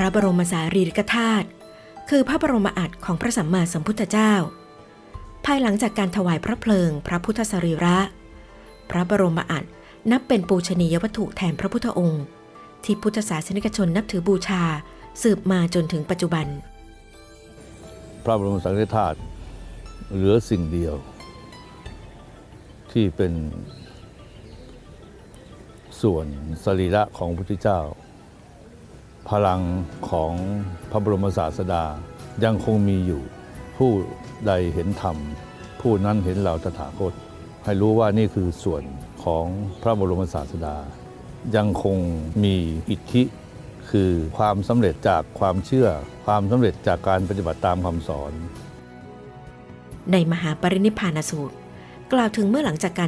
ระบรมสารีริกธาตุคือพระบรมอัฐของพระสัมมาสัมพุทธเจ้า ภายหลังจากการถวายพระเพลิง พระพุทธสรีระ พระบรมอัฐนับเป็นปูชนียวัตถุแทนพระพุทธองค์ ที่พุทธศาสนิกชนนับถือบูชาสืบมาจนถึงปัจจุบัน พระบรมสังฆธาตุเหลือสิ่งเดียว ที่เป็นส่วนสรีระของพระพุทธเจ้า พลังของพระบรมศาสดายังคงมีอยู่ ผู้ใดเห็นธรรม ผู้นั้นเห็นเราตถาคต ให้รู้ว่านี่คือส่วนของพระบรมศาสดา ยังคงมีอิทธิคือความสำเร็จจากความเชื่อ ความสำเร็จจากการปฏิบัติตามคำสอน ในมหาปรินิพพานสูตร กล่าวถึงเมื่อหลังจากการ